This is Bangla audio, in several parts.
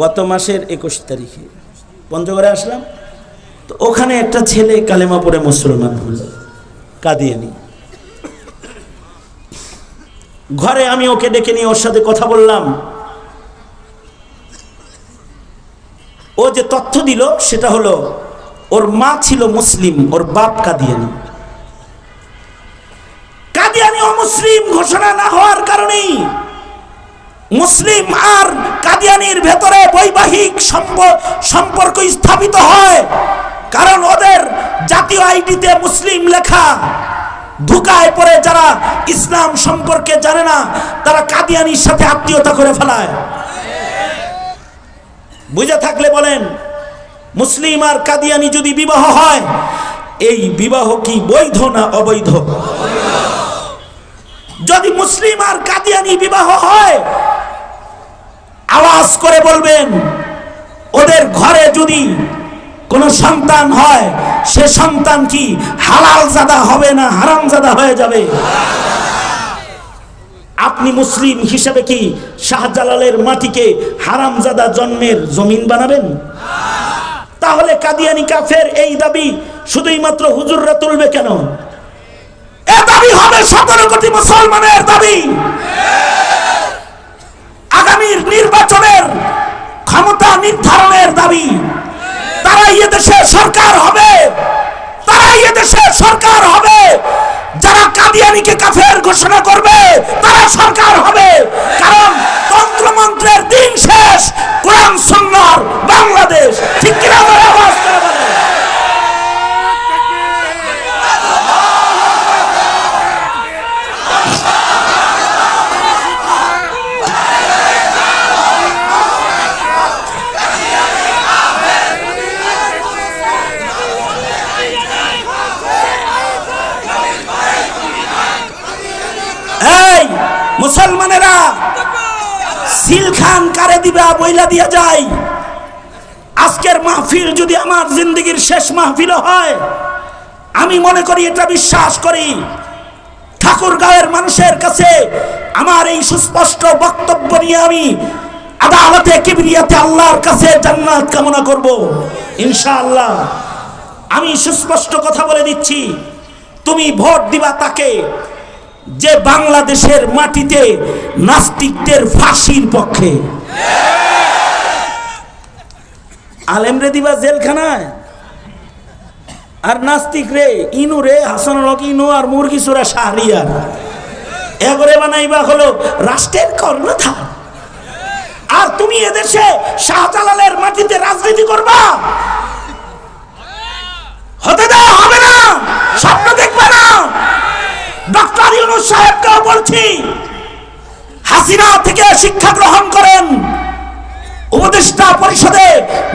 গত মাসের একুশ তারিখে। পঞ্চগড়ে আসলাম। তো ওখানে একটা ছেলে কালেমা পড়ে মুসলমান হল কাদিয়ানি ঘরে আমি ওকে ডেকে নিয়ে ওর সাথে কথা বললাম। ও যে তথ্য দিল সেটা হলো, ওর মা ছিল মুসলিম, ওর বাপ কাদিয়ানি কাদিয়ানি অমুসলিম ঘোষণা না হওয়ার কারণেই মুসলিম কাদিয়ানির ভেতরে বৈবাহিক সম্পর্ক স্থাপিত হয়। কারণ ওদের জাতীয় আইডিতে মুসলিম লেখা। ধুকায় পড়ে যারা ইসলাম সম্পর্কে জানে না, তারা কাদিয়ানির সাথে আত্মীয়তা করে ফেলায়। বুঝে থাকলে বলেন, মুসলিম আর কাদিয়ানি যদি বিবাহ হয়, এই বিবাহ কি বৈধ না অবৈধ? যদি মুসলিম আর কাদিয়ানি বিবাহ হয় আওয়াজ করে বলবেন, ওদের ঘরে যদি কোনো সন্তান হয়, সে সন্তান কি হালাল জাদা হবে না হারাম জাদা হয়ে যাবে? আপনি মুসলিম হিসেবে কি শাহজালালের মাটিকে হারামজাদা জন্মের জমিন বানাবেন? তাহলে কাদিয়ানি কাফের এই দাবি শুধুই মাত্র হুজুররা তুলবে কেন? এ দাবি হবে সতেরো কোটি মুসলমানের দাবি। নির্ধারণের দাবি। তারাই এদেশে সরকার হবে। তারাই এদেশে সরকার হবে। যারা কাদিয়ানিকে কাফের ঘোষণা করবে, তারা সরকার হবে। কারণ তন্ত্রমন্ত্রের দিন শেষ, কোরআন, সুন্নার বাংলাদেশ ঠিক কিনা বলে আওয়াজ করে বলেন। এই মুসলমানেরা সিল খান কারে দিবা, বইলা দিয়া যায় আজকের মাহফিল যদি আমার জিন্দগির শেষ মাহফিল হয়, আমি মনে করি এটা বিশ্বাস করি। ঠাকুরগাঁওয়ের মানুষের কাছে আমার এই সুস্পষ্ট বক্তব্য নিয়ে আমি আদালতে, কিবরিয়াতে আল্লাহর কাছে জান্নাত কামনা করব। ইনশাআল্লাহ। আমি সুস্পষ্ট কথা বলে দিচ্ছি, তুমি ভোট দিবা তাকে। যে বাংলাদেশের মাটিতে নাস্তিকদের ফাঁসির পক্ষে। আলেমরে দিবা জেলখানায়। আর নাস্তিক রে, ইনু রে, হাসান ইনু আর মুরগি সুরা শাহরিয়ার। এগরে বানাইবা হলো রাষ্ট্রের কর্ণধার। আর তুমি এদেশে শাহজালালের মাটিতে রাজনীতি করবা? সাহেবকেও বলছি, হাসিনা থেকে শিক্ষা গ্রহণ করেন, উপদেষ্টা পরিষদে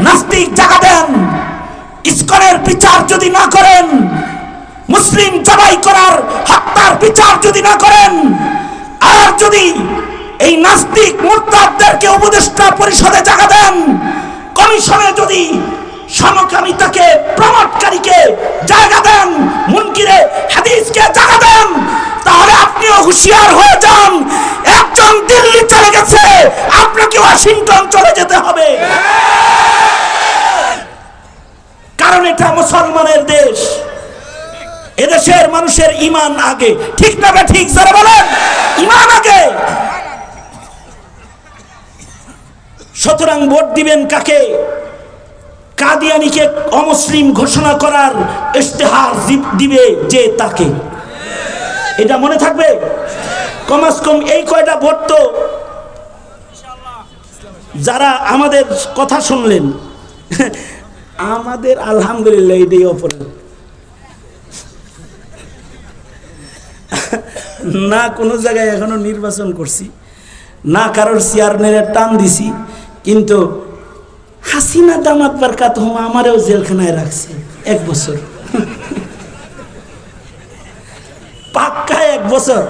নাস্তিক জায়গা দেন, ইস্কনের বিচার যদি না করেন, মুসলিম জবাই করার হত্যার বিচার যদি না করেন, আর যদি এই নাস্তিক মুরতাদদেরকে উপদেষ্টা পরিষদে জায়গা দেন, কমিশনে যদি সমকামিতাকে প্রমোটকারীকে জায়গা দেন, মুনকিরে হাদিসকে জায়গা দেন। তাহলে আপনিও হুঁশিয়ার হয়ে যান, একজন দিল্লি চলে গেছে, আপনাকে ওয়াশিংটন চলে যেতে হবে। কারণ এটা মুসলমানের দেশ। এদেশের মানুষের ইমান আগে। ঠিক না ঠিক? যারা বলেন। ইমান আগে। সুতরাং ভোট দিবেন কাকে? কাদিয়ানিকে অমুসলিম ঘোষণা করার ইশতেহার দিবে যে তাকে। এটা মনে থাকবে? কমাস কম এই কয়টা ভোট তো যারা আমাদের কথা শুনলেন, আমাদের আলহামদুলিল্লাহ এটাই অপরাধ। না কোনো জায়গায় এখনও নির্বাচন করছি, না কারোর চেয়ারম্যানের টান দিছি, কিন্তু হাসিনা দামাত বারকাত হুমা আমারেও জেলখানায় রাখছে। এক বছর। পাক্কা এক বছর।